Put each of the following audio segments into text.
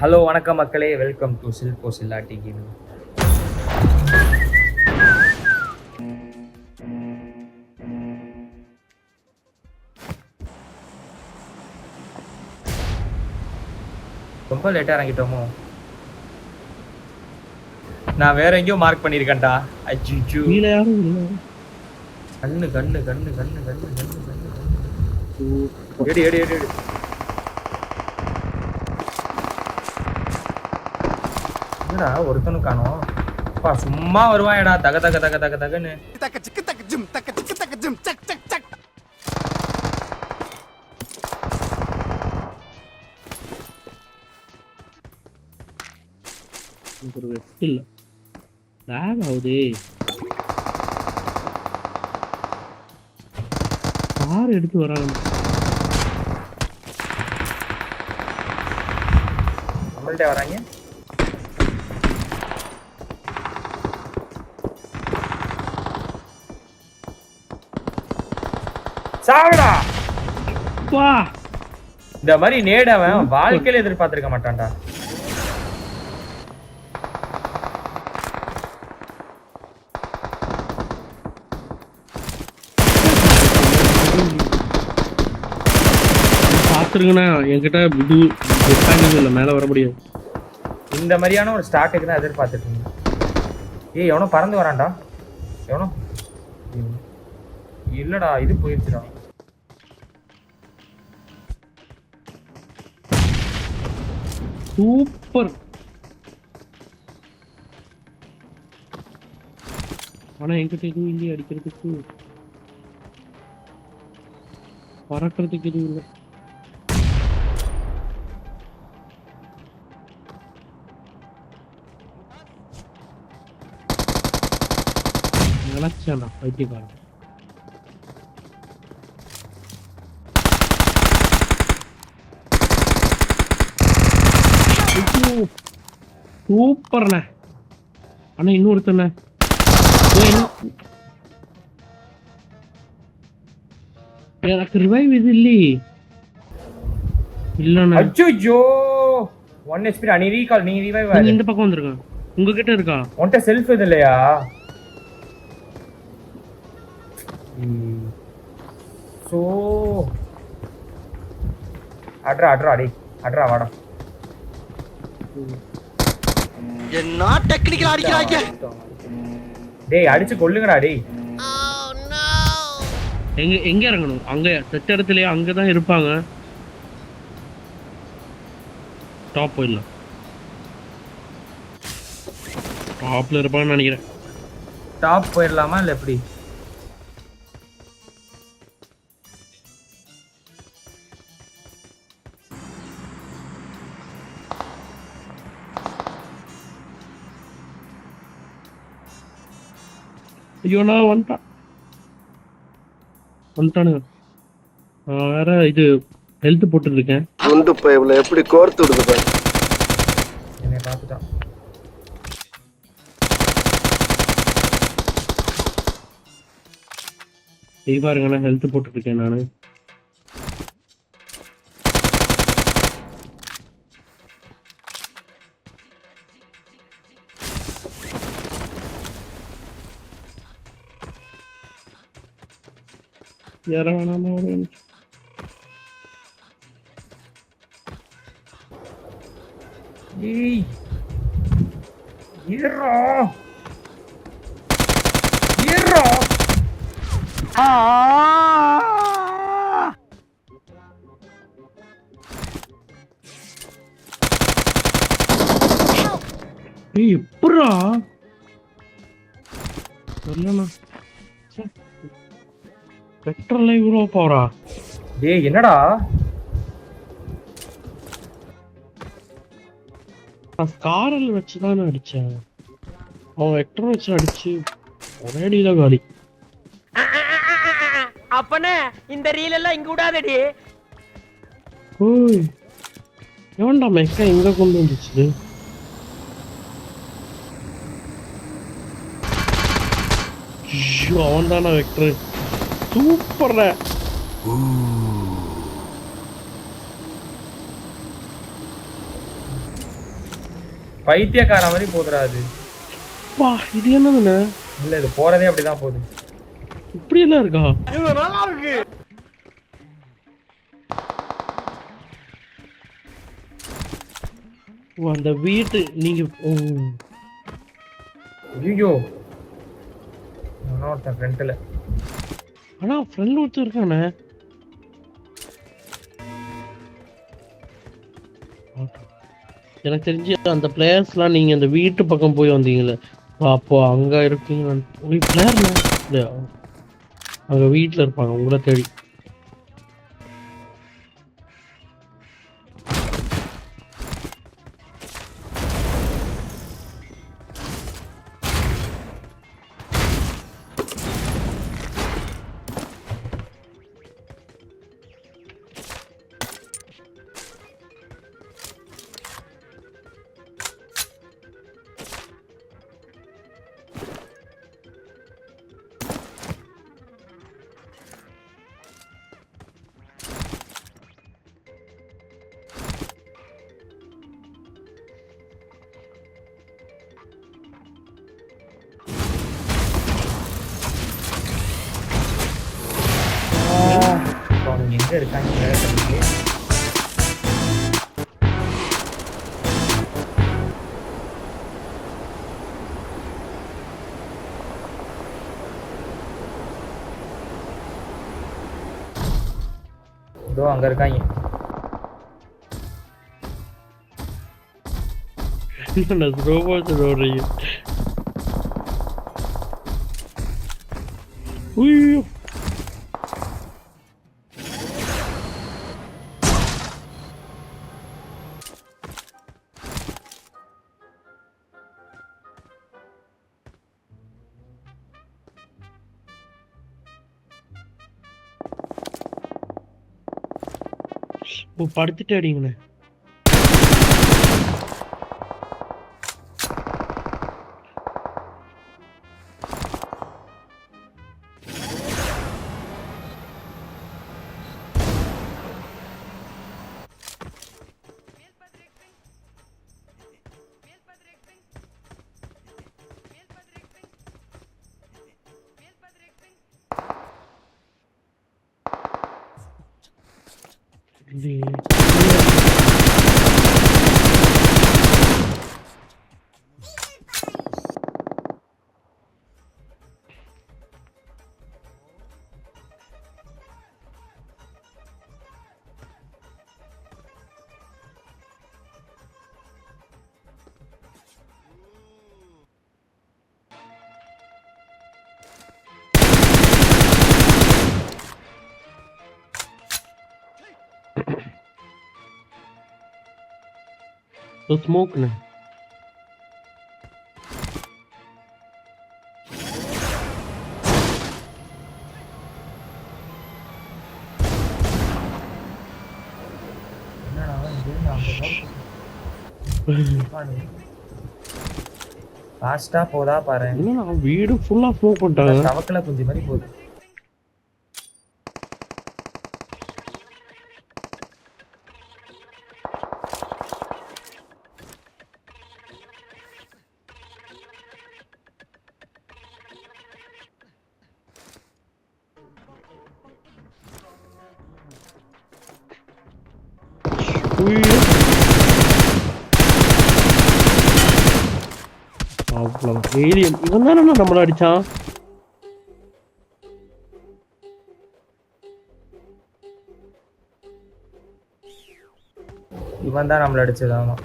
Hello வணக்கம் மக்களே. Welcome to சில்கோ சில்லாட்டி கேமிங் ரொம்ப லேட்டாக இறங்கிட்டோமோ? நான் வேற எங்கேயோ மார்க் பண்ணியிருக்கேன்டா. அச்சு யாரும் இல்லை கண்ணு கண்ணு கண்ணு கண்ணு கண்ணு கண்ணு கண்ணு எடி எடி எடி எடி. என்னடா ஒருத்தனு காணோம்? அப்பா சும்மா வருவாயடா. தக தக தக தக தகன்னு. தக்க சிக்கு தக்க ஜிம் தக்க சிக்கு தக்க ஜிம் சக் சக் சக். ஒரு வெஸ்ட் இல்ல. லாக் ஆகுது கார் எடுத்து வராங்க நம்மள்ட்ட வராங்க. சாவுடா வா. இந்த மாதிரி நேடு அவன் வாழ்க்கையில எதிர்பார்த்திருக்க மாட்டான்டா. பார்த்துருங்கண்ணா என்கிட்ட இது ஜெட்டாங்க இல்லை மேலே வர முடியாது. இந்த மாதிரியான ஒரு ஸ்டார்ட்டுக்கு தான் எதிர்பார்த்துட்டு இருந்தேன் ஏய் எவனோ பறந்து வரான்டா. எவனோ. இல்லடா இது போயிடுச்சுடா சூப்பர். ஆனா என்கிட்ட எதுவும் இல்லையே அடிக்கிறதுக்கு. பறக்கிறதுக்கு எதுவும் இல்லை. நான் பைத்தியக்காரன் சூப்பர்ண்ணே அண்ணா இன்னொருத்தண்ணே எனக்கு ரிவைவ் இது இல்லையே இல்லண்ணா அச்சோ ஒன் ஹெச்பி நீ ரீகால் நீ ரிவைவ் இந்த பக்கம் வந்திருக்கான் உங்ககிட்ட இருக்கா உன்கிட்ட செல்ஃப் இது இல்லையா சோ. அட்ரா அட்ரா அடி அட்ரா வாடா. என்ன டெக்னிக்கல் அடிக்கிறாங்க டேய் அடிச்சு கொல்லுங்கடா டேய். எங்க எங்க இறங்கணும்? அங்க செத்த இடத்துலயே? அங்கதான் இருப்பாங்க. டாப் போயிடலாம். டாப்ல இருப்பான்னு நினைக்கிறேன். டாப் போயிடலாமா இல்ல எப்படி? ஐயோ நான் வந்துட்டான் வந்துட்டானுங்க நான் வேற இது ஹெல்த் போட்டுருக்கேன் குண்டு பைப்ல எப்படி கோர்த்து விடுது பாரு என்னை பார்த்துட்டான் இது பாருங்க நான் ஹெல்த் போட்டுருக்கேன் நானு Yarana morgan. ¡Ey! ¡Hierro! ¡Hierro! ¡Ah! ¡Y pra! Проблема. பெட்ரோல்ல இவ்வளோ போறா டேய் என்னடா? நான் ஸ்காரல் வச்சு தானே அடிச்சேன். அவன் வெக்டர் வச்சு அடிச்சு ஒரே அடியில காலி. அப்பனே இந்த ரீல் எல்லாம் இங்க விடாதடி. ஓய் எவன்டா மெக்கா எங்க கொண்டு வந்துச்சு? அவன் தானே வெக்டர் சூப்பர்ல. பைத்தியக்கார மாதிரி போதுடா அது. வா இது என்னதுண்ணே இல்ல இது போறதே அப்படிதான் போகுது. இப்படி எல்லாம் இருக்கா. ஓ, அந்த வீட்டு நீங்க ஐயோ. ஒருத்தன் ஃப்ரண்ட்ல ஆனா ஃப்ரெண்ட் ஒருத்தர் இருக்கானே. எனக்கு தெரிஞ்சு அந்த பிளேயர்ஸ்லாம் நீங்க அந்த வீட்டு பக்கம் போய் வந்தீங்களே அப்போ அங்க இருக்கீங்க பிளேயர் இல்ல அங்க வீட்டுல இருப்பாங்க உங்களை தேடி. இப்போ அவங்க எங்க இருக்காங்க தெரியலையே. இதோ அங்க இருக்காங்க ரோபோட் ஓடுறீங்க உய்யோ படுத்துட்டு அடிங்கண்ணே இல்லையே. तो स्मोक ने என்னடா இங்கிருந்து அங்க போகுது. ஃபாஸ்டா போதா பாரு என்னடா வீடு ஃபுல்லா ஸ்மோக் பண்ணிட்டாங்க தவக்கல குஞ்சு மாதிரி போகுது உய்யோ. அவ்வளவு ஏலியன் இவன் தானே நம்மள அடிச்சான்? இவன் தான் நம்மள அடிச்சது ஆமா.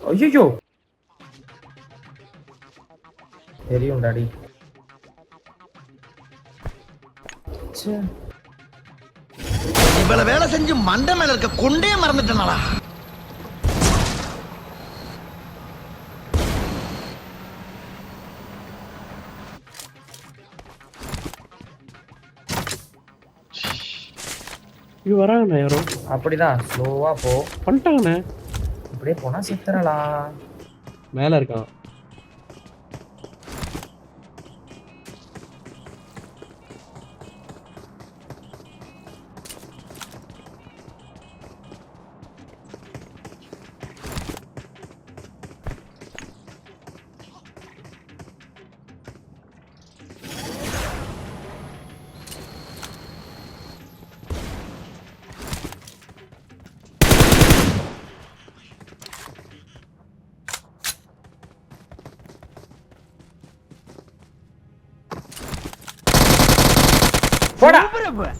ஐயோ தெரியும் டாடி இவ்வளவு வேலை செஞ்சு மண்டை மேல இருக்க கொண்டே மறந்துட்டனாடா. இங்க வராங்கண்ணே யாரும் அப்படிதான் ஸ்லோவா போ. பண்ணிட்டாங்கண்ணே இப்படியே போனா சித்தரலாம் மேல இருக்கான்.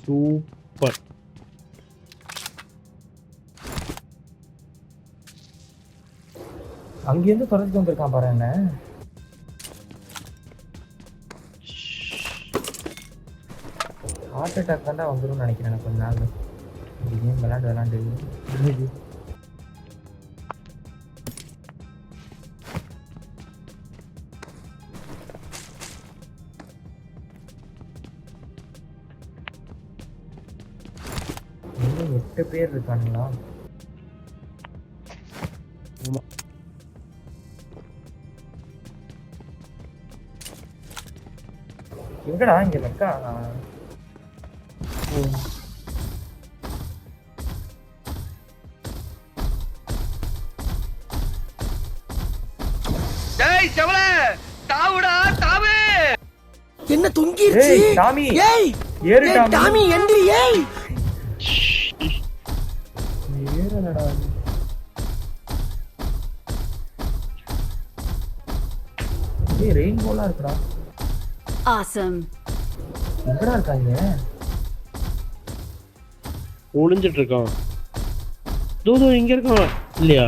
சூப்பர் அங்கிருந்து தொடர்ந்து வந்திருக்கான் பாரு என்ன ஹார்ட் அட்டாக் தாண்டா வந்துரும்னு நினைக்கிறேன் எனக்கு கொஞ்ச நாள் கேம் விளாண்டு விளாண்டு எட்டு பேர் இருக்கானுங்களா. எங்கடா இங்க மெக்கா டேய் செவல! தாவுடா தாவு! என்ன தொங்கிருச்சு? ஏய் டாமி! ஏய்! ஏறு டாமி எந்திரி ஏய்! இருக்குடா Awesome. எங்கடா இருக்காங்க ஒளிஞ்சிட்டு இருக்கான் தூதோ இங்க இருக்கான். இல்லையா?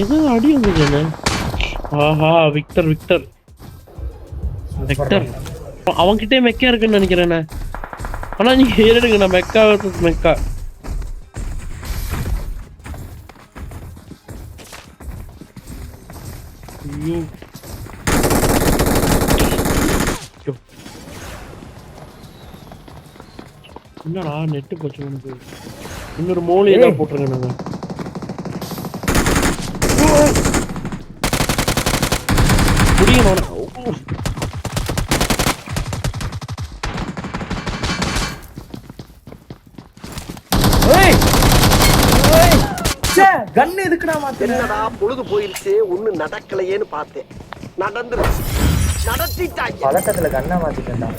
ஏதோ அடி வந்தது என்ன? ஆஹா விக்டர் விக்டர். விக்டர். அவன்கிட்டே மெக்கா இருக்குன்னு நினைக்கிறேண்ணே ஆனா நீங்க ஏறிடுங்க நான் மெக்கா மெக்கா. ஐயோ. என்னடா நெட்டு போச்சு உனக்கு? இன்னொரு ஏய். தான் போட்டுருங்க நாங்க ச்சே கன் எதுக்குடா மாத்துற? என்னடா பொழுது போயிருச்சு ஒண்ணு நடக்கலையேன்னு பார்த்தேன். நடந்துருச்சு நடத்திட்டாங்க. பதட்டத்துல கண்ணை மாத்திட்டேன்டா.